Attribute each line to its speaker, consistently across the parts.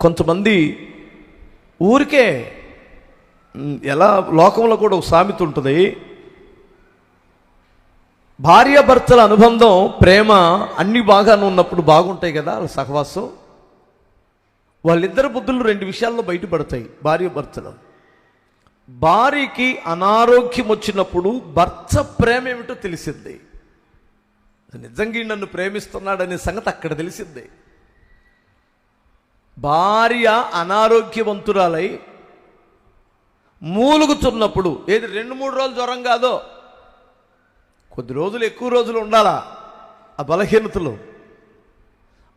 Speaker 1: కొంతమంది ఊరికే ఎలా లోకంలో కూడా ఒక సామెత ఉంటుంది. భార్యాభర్తల అనుబంధం ప్రేమ అన్ని బాగానే ఉన్నప్పుడు బాగుంటాయి కదా వాళ్ళ సహవాసం. వాళ్ళిద్దరి బుద్ధులు రెండు విషయాల్లో బయటపడతాయి భార్యాభర్తలు భార్యకి అనారోగ్యం వచ్చినప్పుడు భర్త ప్రేమ ఏమిటో తెలిసింది. నిజంగా నన్ను ప్రేమిస్తున్నాడనే సంగతి అక్కడ తెలిసింది. భార్య అనారోగ్యవంతురాలై మూలుగుతున్నప్పుడు ఏది రెండు మూడు రోజులు జ్వరం కాదో కొద్ది రోజులు ఎక్కువ రోజులు ఉండాలా ఆ బలహీనతలు?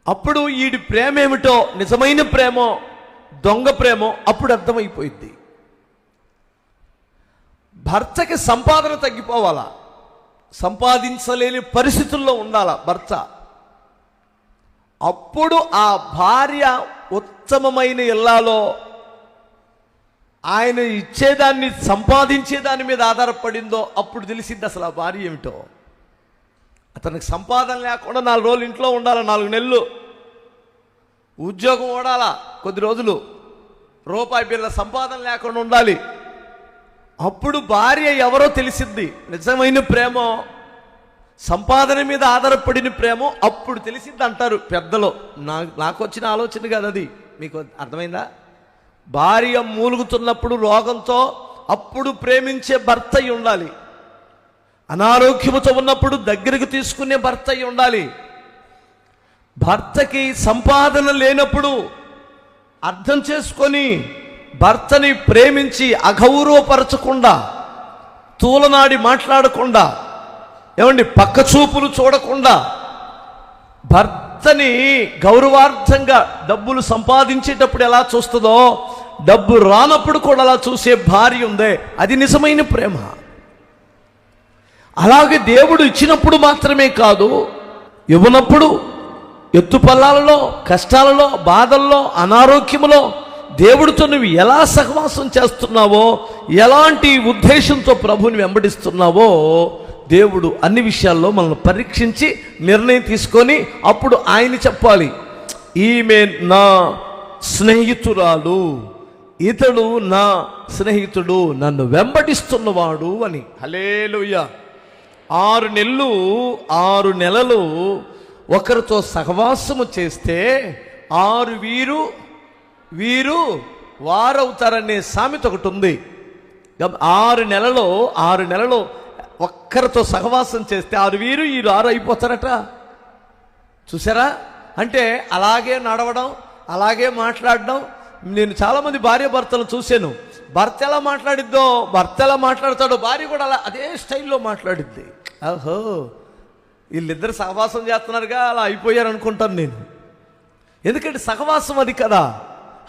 Speaker 1: అప్పుడు వీడి ప్రేమ ఏమిటో నిజమైన ప్రేమో దొంగ ప్రేమో అప్పుడు అర్థమైపోయింది భర్తకి సంపాదన తగ్గిపోవాలా? సంపాదించలేని పరిస్థితుల్లో ఉండాలా భర్త? అప్పుడు ఆ భార్య ఉత్తమమైన ఇల్లాలో ఆయన ఇచ్చేదాన్ని సంపాదించే దాని మీద ఆధారపడిందో అప్పుడు తెలిసింది అసలు ఆ భార్య ఏమిటో. అతనికి సంపాదన లేకుండా నాలుగు రోజులు ఇంట్లో ఉండాలి నాలుగు నెలలు. ఉద్యోగం ఓడాలా కొద్ది రోజులు. రూపాయి బిళ్ళ సంపాదన లేకుండా ఉండాలి. అప్పుడు భార్య ఎవరో తెలిసింది. నిజమైన ప్రేమ. సంపాదన మీద ఆధారపడిన ప్రేమ అప్పుడు తెలిసింది అంటారు పెద్దలు. నా నాకు వచ్చిన ఆలోచన కాదు అది. మీకు అర్థమైందా? భార్య మూలుగుతున్నప్పుడు రోగంతో అప్పుడు ప్రేమించే భర్త అయి ఉండాలి. అనారోగ్యముతో ఉన్నప్పుడు దగ్గరికి తీసుకునే భర్త అయి ఉండాలి. భర్తకి సంపాదన లేనప్పుడు అర్థం చేసుకొని భర్తని ప్రేమించి అగౌరవపరచకుండా తూలనాడి మాట్లాడకుండా ఏమండి పక్క చూపులు చూడకుండా భర్తని గౌరవార్థంగా డబ్బులు సంపాదించేటప్పుడు ఎలా చూస్తుందో డబ్బు రానప్పుడు కూడా అలా చూసే భార్య ఉందే. అది నిజమైన ప్రేమ. అలాగే దేవుడు ఇచ్చినప్పుడు మాత్రమే కాదు ఇవ్వనప్పుడు ఎత్తుపల్లాలలో కష్టాలలో బాధల్లో అనారోగ్యములో దేవుడితో నువ్వు ఎలా సహవాసం చేస్తున్నావో ఎలాంటి ఉద్దేశంతో ప్రభుని వెంబడిస్తున్నావో దేవుడు అన్ని విషయాల్లో మనల్ని పరీక్షించి నిర్ణయం తీసుకొని అప్పుడు ఆయన చెప్పాలి. ఈమె నా స్నేహితురాలు ఇతడు నా స్నేహితుడు నన్ను వెంబడిస్తున్నవాడు అని. హలేలుయ్య ఆరు నెలలు ఆరు నెలలు ఒకరితో సహవాసము చేస్తే ఆరు వీరు వీరు వారవుతారనే సామెత ఒకటి ఉంది. ఆరు నెలలో ఆరు నెలలో ఒక్కరితో సహవాసం చేస్తే ఆరు వీరు వీరు ఆరు అయిపోతారట. చూసారా? అంటే అలాగే నడవడం అలాగే మాట్లాడడం. నేను చాలామంది భార్య భర్తలు చూశాను. భర్త ఎలా మాట్లాడిద్దో భర్త ఎలా మాట్లాడతాడో భార్య కూడా అలా అదే స్టైల్లో మాట్లాడిద్ది. ఓహో! వీళ్ళిద్దరు సహవాసం చేస్తున్నారుగా అలా అయిపోయారు అనుకుంటాను నేను. ఎందుకంటే సహవాసం అది కదా.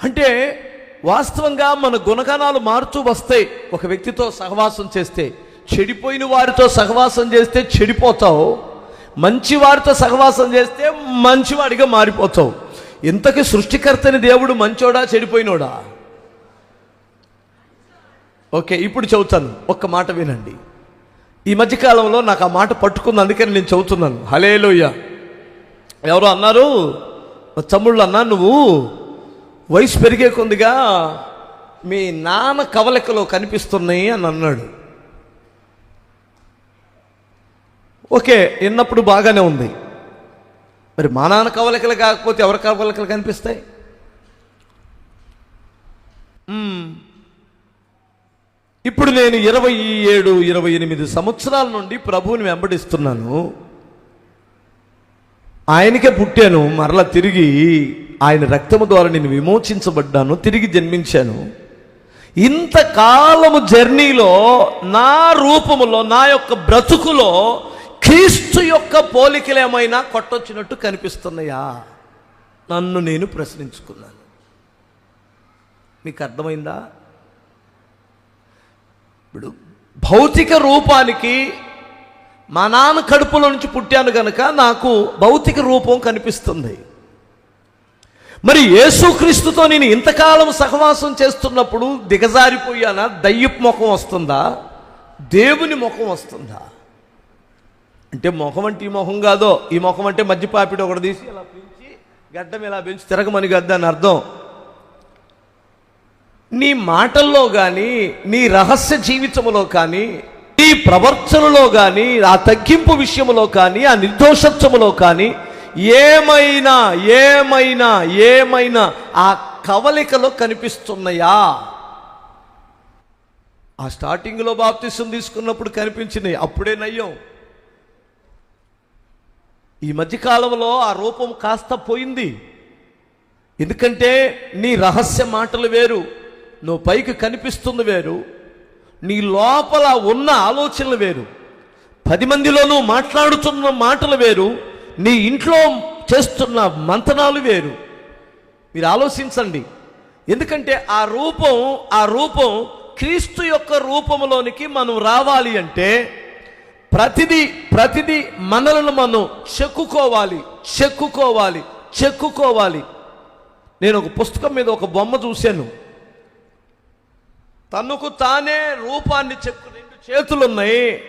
Speaker 1: అంటే వాస్తవంగా మన గుణగణాలు మారుతూ వస్తాయి ఒక వ్యక్తితో సహవాసం చేస్తే చెడిపోయిన వారితో సహవాసం చేస్తే చెడిపోతావు. మంచి వారితో సహవాసం చేస్తే మంచివాడిగా మారిపోతావు. ఇంతకీ సృష్టికర్తని దేవుడు మంచోడా చెడిపోయినోడా? ఓకే ఇప్పుడు చెబుతాను. ఒక్క మాట వినండి. ఈ మధ్యకాలంలో నాకు ఆ మాట పట్టుకుంది అందుకని నేను చెబుతున్నాను. హలేలోయ ఎవరో అన్నారు తమ్ముళ్ళు అన్నా నువ్వు వయసు పెరిగే కొద్దిగా మీ నాన్న కవలికలో కనిపిస్తున్నాయి అని అన్నాడు. ఓకే విన్నప్పుడు బాగానే ఉంది. మరి మా నాన్న కవలికలు కాకపోతే ఎవరి కవలికలు కనిపిస్తాయి? ఇప్పుడు నేను ఇరవై ఏడు ఇరవై ఎనిమిది సంవత్సరాల నుండి ప్రభువుని వెంబడిస్తున్నాను. ఆయనకే పుట్టాను మరలా తిరిగి ఆయన రక్తము ద్వారా నేను విమోచించబడ్డాను తిరిగి జన్మించాను. ఇంతకాలము జర్నీలో నా రూపములో నా యొక్క బ్రతుకులో క్రీస్తు యొక్క పోలికలు ఏమైనా కొట్టొచ్చినట్టు కనిపిస్తున్నాయా? నన్ను నేను ప్రశ్నించుకున్నాను. మీకు అర్థమైందా? ఇప్పుడు భౌతిక రూపానికి మా నాన్న కడుపులో నుంచి పుట్టాను గనక నాకు భౌతిక రూపం కనిపిస్తుంది. మరి యేసుక్రీస్తుతో నేను ఇంతకాలం సహవాసం చేస్తున్నప్పుడు దిగజారిపోయానా? దయ్యపు ముఖం వస్తుందా? దేవుని ముఖం వస్తుందా? అంటే మొహం అంటే ఈ మొహం కాదో ఈ మొహం అంటే మధ్య పాపిడి ఒకటి తీసి ఇలా పెంచి గడ్డం ఇలా పెంచి తిరగమని గద్ద అని అర్థం. నీ మాటల్లో కానీ నీ రహస్య జీవితంలో కానీ నీ ప్రవర్తనలో కానీ ఆ తగ్గింపు విషయంలో కానీ ఆ నిర్దోషత్వములో కానీ ఏమైనా ఏమైనా ఏమైనా ఆ కవలికలో కనిపిస్తున్నాయా? ఆ స్టార్టింగ్లో బాప్తిసం తీసుకున్నప్పుడు కనిపించినాయి అప్పుడే నయ్యం. ఈ మధ్యకాలంలో ఆ రూపం కాస్త పోయింది. ఎందుకంటే నీ రహస్య మాటలు వేరు నువ్వు పైకి కనిపిస్తుంది వేరు నీ లోపల ఉన్న ఆలోచనలు వేరు పది మందిలోనూ మాట్లాడుతున్న మాటలు వేరు నీ ఇంట్లో చేస్తున్న మంతనాలు వేరు. మీరు ఆలోచించండి. ఎందుకంటే ఆ రూపం ఆ రూపం క్రీస్తు యొక్క రూపంలోనికి మనం రావాలి అంటే ప్రతిదీ ప్రతిదీ మనలను మనం చెక్కుకోవాలి చెక్కుకోవాలి చెక్కుకోవాలి. నేను ఒక పుస్తకం మీద ఒక బొమ్మ చూశాను. తనకు తానే రూపాన్ని చెక్కు రెండు చేతులున్నాయి.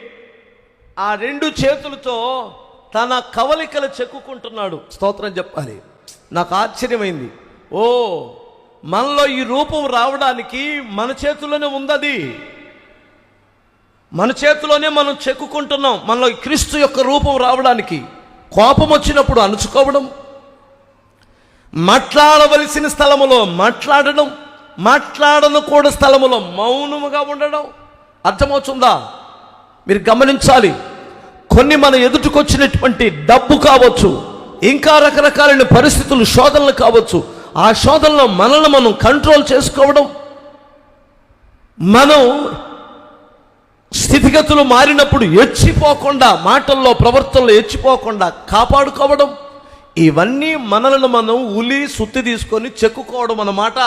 Speaker 1: ఆ రెండు చేతులతో తన కవలికలు చెక్కుకుంటున్నాడు. స్తోత్రం చెప్పాలి. నాకు ఆశ్చర్యమైంది. ఓ మనలో ఈ రూపం రావడానికి మన చేతుల్లోనే ఉందది. మన చేతిలోనే మనం చెక్కుకుంటున్నాం. మనలో క్రీస్తు యొక్క రూపం రావడానికి కోపం వచ్చినప్పుడు అణుచుకోవడం మాట్లాడవలసిన స్థలములో మాట్లాడడం మాట్లాడనకూడ స్థలములో మౌనముగా ఉండడం. అర్థమవుతుందా? మీరు గమనించాలి. కొన్ని మన ఎదుటికొచ్చినటువంటి డబ్బు కావచ్చు ఇంకా రకరకాలైన పరిస్థితులు శోధనలు కావచ్చు ఆ శోధనలో మనల్ని మనం కంట్రోల్ చేసుకోవడం. మనం స్థితిగతులు మారినప్పుడు ఎచ్చిపోకుండా మాటల్లో ప్రవర్తనలో ఎచ్చిపోకుండా కాపాడుకోవడం ఇవన్నీ మనలను మనం ఉలి సుత్తి తీసుకొని చెక్కుకోవడం అన్నమాట.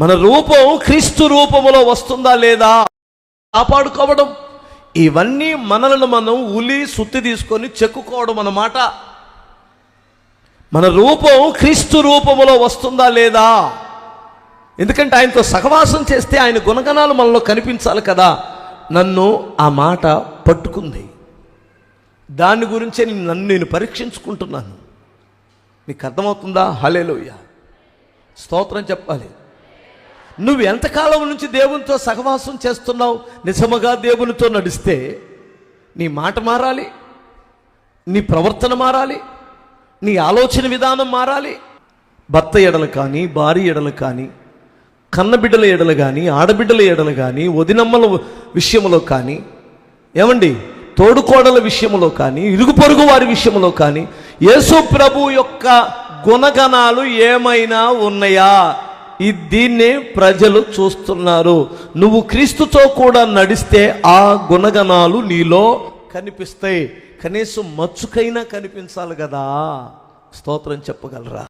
Speaker 1: మన రూపం క్రీస్తు రూపములో వస్తుందా లేదా కాపాడుకోవడం ఇవన్నీ మనలను మనం ఉలి సుత్తి తీసుకొని చెక్కుకోవడం అన్నమాట. మన రూపం క్రీస్తు రూపములో వస్తుందా లేదా ఎందుకంటే ఆయనతో సహవాసం చేస్తే ఆయన గుణగణాలు మనలో కనిపించాలి కదా. నన్ను ఆ మాట పట్టుకుంది. దాని గురించే నేను- నన్ను నేను పరీక్షించుకుంటున్నాను. నీకు అర్థమవుతుందా? హలేలోయ స్తోత్రం చెప్పాలి. నువ్వు ఎంతకాలం నుంచి దేవునితో సహవాసం చేస్తున్నావు? నిజముగా దేవునితో నడిస్తే నీ మాట మారాలి. నీ ప్రవర్తన మారాలి. నీ ఆలోచన విధానం మారాలి. భర్త ఎడలు కానీ భార్య ఎడలు కానీ కన్నబిడ్డల ఎడలు కానీ ఆడబిడ్డల ఎడలు కానీ వదినమ్మల విషయంలో కానీ ఏమండి? తోడుకోడల విషయంలో కానీ ఇరుగు పొరుగు వారి విషయంలో కానీ యేసు ప్రభు యొక్క గుణగణాలు ఏమైనా ఉన్నాయా? ఈ దీన్నే ప్రజలు చూస్తున్నారు. నువ్వు క్రీస్తుతో కూడా నడిస్తే ఆ గుణగణాలు నీలో కనిపిస్తాయి. కనీసం మచ్చుకైనా కనిపించాలి కదా? స్తోత్రం చెప్పగలరా?